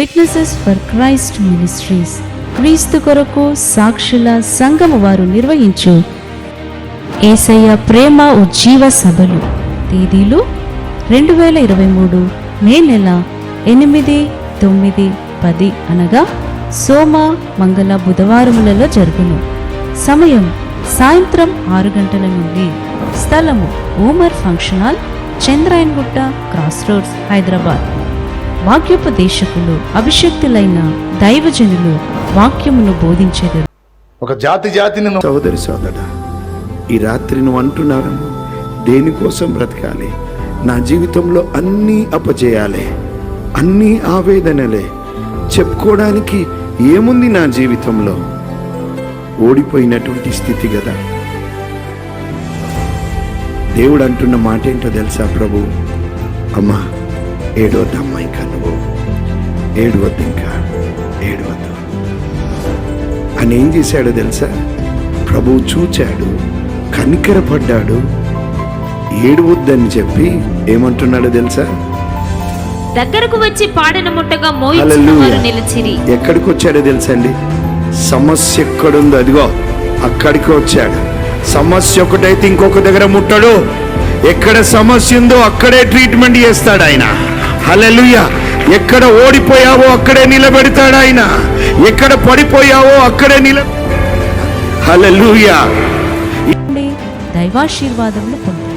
Witnesses for Christ ministries క్రీస్తు కొరకు సాక్షుల సంఘము వారు నిర్వహించు. ఏసయ్య ప్రేమ ఉజ్జీవ సభలు. తేదీలు రెండు వేల ఇరవై మూడు మే నెల ఎనిమిది తొమ్మిది పది అనగా సోమ మంగళ బుధవారములలో జరుగును. సమయం సాయంత్రం ఆరు గంటల నుండి స్థలము Omar function hall Chandrayangutta cross roads Hyderabad. వాక్యోపదేశకులు అభిషక్తులైన దైవజనులు వాక్యమును బోధించెదరు. ఒక జాతి జాతిని సోదరి సోదరా ఈ రాత్రి నువ్వు అంటున్నారు దేనికోసం బ్రతకాలి? నా జీవితంలో అన్నీ అపజేయాలి అన్నీ ఆవేదనలే. చెప్పుకోవడానికి ఏముంది నా జీవితంలో? ఓడిపోయినటువంటి స్థితి కదా. దేవుడు అంటున్న మాట ఏంటో తెలుసా ప్రభు? అమ్మా ఏడవద్దమ్మా ఇంకా నువ్వు ఏడవద్దు ఇంకా ఏడవద్దు అని ఏం చేశాడో తెలుసా? ప్రభు చూచాడు కనికరపడ్డాడు. ఏడవద్దని చెప్పి ఏమంటున్నాడో తెలుసా? దగ్గరకు వచ్చి పాడిన ముట్టగా నిలిచిరి. ఎక్కడికి వచ్చాడో తెలుసండి సమస్య ఎక్కడుందో అదిగో అక్కడికి వచ్చాడు. సమస్య ఒకటైతే ఇంకొక దగ్గర ముట్టడు. ఎక్కడ సమస్య ఉందో అక్కడే ట్రీట్మెంట్ చేస్తాడు ఆయన. హల్లెలూయ. ఎక్కడ ఓడిపోయావో అక్కడే నిలబెడతాడు ఆయన. ఎక్కడ పడిపోయావో అక్కడే నిల హల్లెలూయా. దైవాశీర్వాదములు పొందు